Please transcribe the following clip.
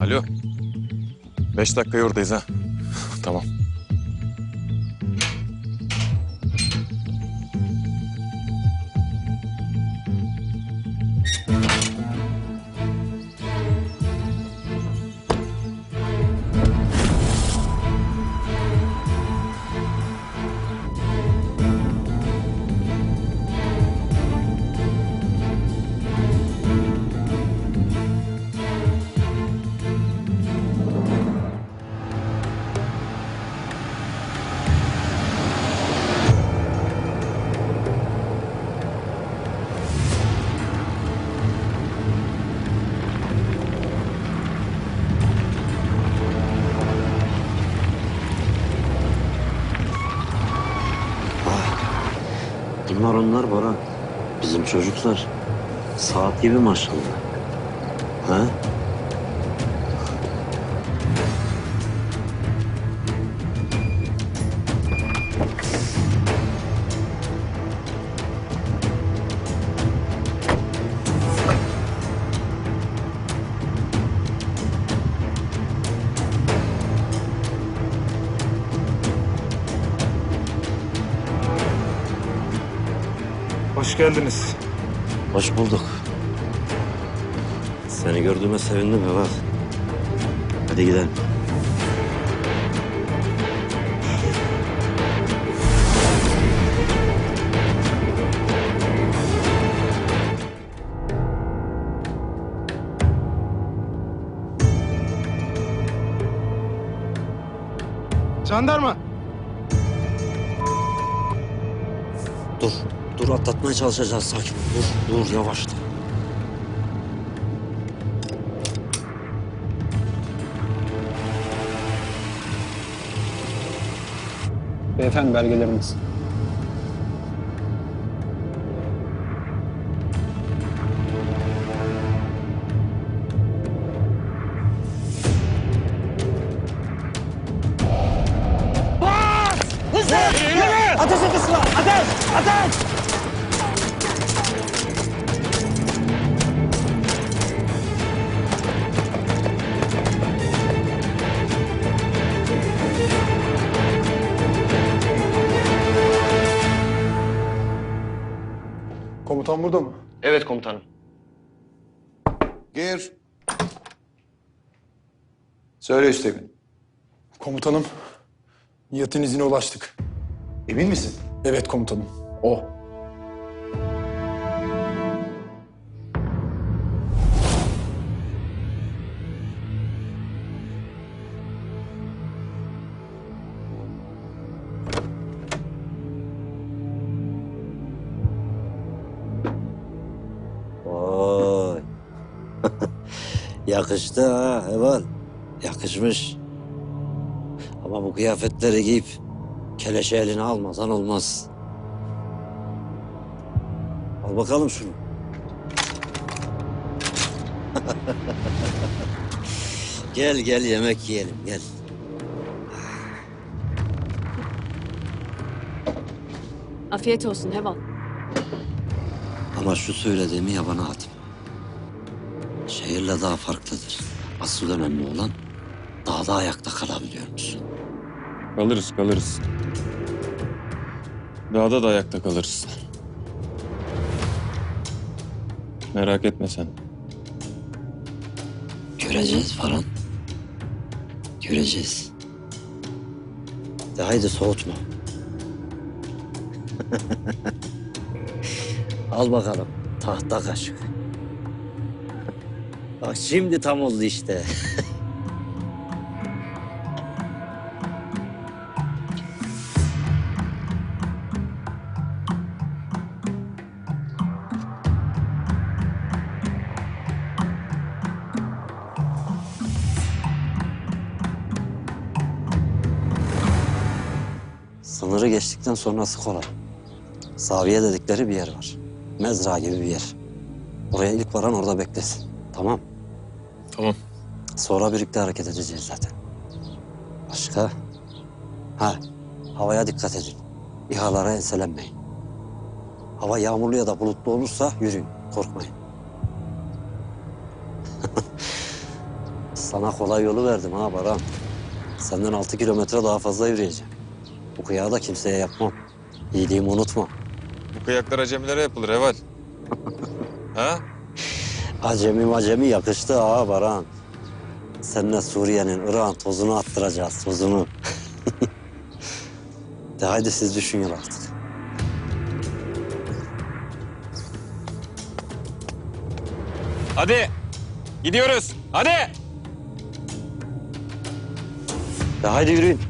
Alo. Beş dakikaya oradayız ha. tamam. Bunlar onlar Bora. Bizim çocuklar. Saat gibi maşallah. Ha? Hoş geldiniz. Hoş bulduk. Seni gördüğüme sevindim Evat. Hadi gidelim. Jandarma. Dur. Dur atlatmaya çalışacağız sakin. ol. Dur. Dur yavaşla. Beyefendi belgeleriniz. Komutan burada mı? Evet komutanım. Gir. Söyle Üsteğmen. Komutanım. Nihat'ın izine ulaştık. Emin misin? Evet komutanım. O. Yakıştı ha Eval. Yakışmış. Ama bu kıyafetleri giyip keleşi eline almadan olmaz. Al bakalım şunu. gel gel yemek yiyelim gel. Afiyet olsun Heval. Ama şu söylediğimi yabana atma. Şehirle daha farklıdır. Asıl önemli olan dağda ayakta kalabiliyor musun? Kalırız kalırız. Dağda da ayakta kalırız. Merak etme sen. Göreceğiz falan. Göreceğiz. De haydi soğutma. Al bakalım tahta kaşık. Bak şimdi tam oldu işte. Sınırı geçtikten sonrası kolay. Saviye dedikleri bir yer var. Mezra gibi bir yer. Oraya ilk varan orada beklesin. Tamam. Tamam. Sonra birlikte hareket edeceğiz zaten. Başka? Ha, havaya dikkat edin. İHA'lara enselenmeyin. Hava yağmurlu ya da bulutlu olursa yürüyün, korkmayın. Sana kolay yolu verdim ha Baran. Senden altı kilometre daha fazla yürüyeceğim. Bu kıyağı da kimseye yapmam. İyiliğimi unutma. Bu kıyaklar acemilere yapılır Heval. ha? Acemi macemi yakıştı ha Baran. Seninle Suriye'nin, Irak'ın tozunu attıracağız, tozunu. De haydi siz düşünün artık. Hadi. Gidiyoruz. Hadi. De haydi yürüyün.